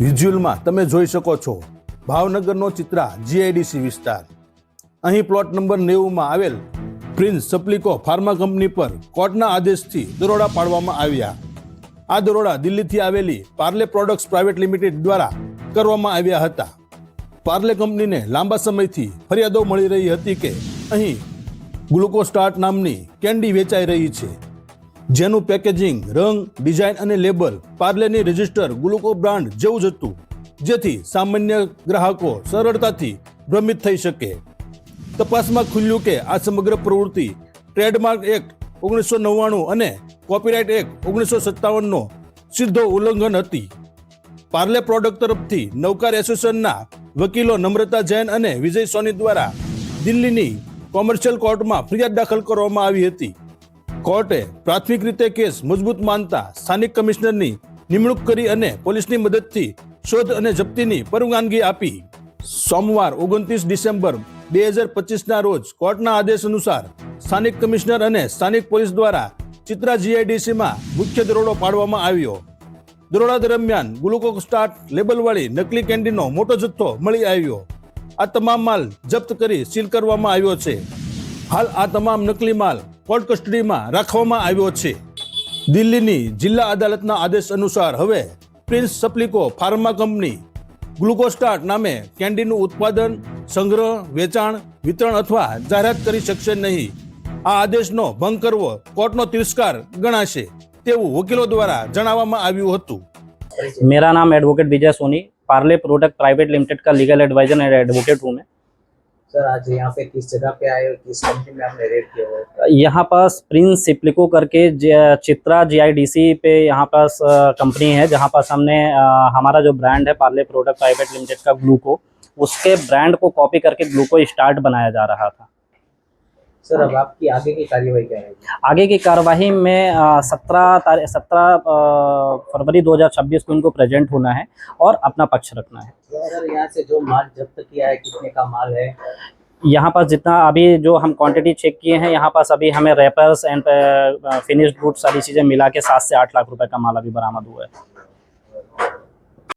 વિઝ્યુઅલમાં તમે જોઈ શકો છો ભાવનગરનો ચિત્રા જીઆઈડીસી વિસ્તાર. અહીં પ્લોટ નંબર નેવુંમાં આવેલ પ્રિન્સ સપ્લિકો ફાર્મા કંપની પર કોર્ટના આદેશથી દરોડા પાડવામાં આવ્યા. આ દરોડા દિલ્હીથી આવેલી પાર્લે પ્રોડક્ટ્સ પ્રાઇવેટ લિમિટેડ દ્વારા કરવામાં આવ્યા હતા. પાર્લે કંપનીને લાંબા સમયથી ફરિયાદો મળી રહી હતી કે અહીં ગ્લુકોસ્ટાર્ટ નામની કેન્ડી વેચાઈ રહી છે. જેનું પેકેજિંગ, રંગ, ડિઝાઇન અને લેબલ, પાર્લેની રજિસ્ટર, ગ્લુકો બ્રાન્ડ જેવું જ હતું, જેથી સામાન્ય ગ્રાહકો સરળતાથી ભ્રમિત થઈ શકે. તપાસમાં ખુલ્યું કે આ સમગ્ર પ્રવૃત્તિ ટ્રેડમાર્ક એક્ટ ઓગણીસો નવ્વાણું અને કોપીરાઇટ એક્ટ ઓગણીસો સત્તાવનનો સીધો ઉલ્લંઘન હતી. પાર્લે પ્રોડક્ટ તરફથી નવકાર એસોસિએશનના વકીલો નમ્રતા જૈન અને વિજય સોની દ્વારા દિલ્હીની કોમર્શિયલ કોર્ટમાં ફરિયાદ દાખલ કરવામાં આવી હતી. કોર્ટે પ્રાથમિક રીતે કેસ મજબૂત માનતા સ્થાનિક કમિશનરની નિમણૂક કરી અને પોલીસની મદદથી શોધ અને જપ્તીની પરવાનગી આપી. સોમવાર ઓગણત્રીસ ડિસેમ્બર બે હજાર પચીસના રોજ કોર્ટના આદેશ અનુસાર સ્થાનિક કમિશનર અને સ્થાનિક પોલીસ દ્વારા ચિત્રા જીઆઈડીસીમાં મુખ્ય દરોડો પાડવામાં આવ્યો. દરોડા દરમિયાન ગ્લુકો સ્ટાર્ટ લેબલવાળી નકલી કેન્ડીનો મોટો જથ્થો મળી આવ્યો. આ તમામ માલ જપ્ત કરી સીલ કરવામાં આવ્યો છે. હાલ આ તમામ નકલી માલ કોર્ટ કસ્ટડીમાં રાખવામાં આવ્યો છે દિલ્હીની જિલ્લા અદાલતના આદેશ અનુસાર હવે પ્રિન્સ સપ્લિકો ફાર્મા કંપની ગ્લુકોસ્ટાર્ટ નામે કેન્ડીનું ઉત્પાદન સંગ્રહ વેચાણ વિતરણ અથવા જાહેરાત કરી શકશે નહીં આ આદેશનો ભંગ કરવો કોર્ટનો તિરસ્કાર ગણાશે તેવું વકીલો દ્વારા જણાવવામાં આવ્યું હતું मेरा नाम advocate Vijay Soni Parle product private limited का लीगल एडवाइजर एंड एडवोकेट हूँ मैं सर आज यहाँ पे किस जगह पे आए हो किस कंपनी में आपने रेड किया हुआ है? यहाँ पास प्रिंस सिप्लिको करके ज- चित्रा जीआईडीसी पे यहाँ पास कंपनी है जहाँ पास हमने हमारा जो ब्रांड है पार्ले प्रोडक्ट प्राइवेट लिमिटेड का ग्लूको उसके ब्रांड को कॉपी करके ग्लूको स्टार्ट बनाया जा रहा था। सर अब आपकी आगे की कार्यवाही क्या रहेगी? आगे की कार्यवाही में सत्रह तारीख सत्रह फरवरी 2026 को इनको प्रेजेंट होना है और अपना पक्ष रखना है। यहाँ से जो माल जब्त किया है, कितने का माल है? यहाँ पास जितना अभी जो हम क्वांटिटी चेक किए हैं, यहाँ पास अभी हमें रेपर्स एंड फिनिश्ड गुड्स सारी चीज़ें मिला के सात से आठ लाख रुपए का माल अभी बरामद हुआ है।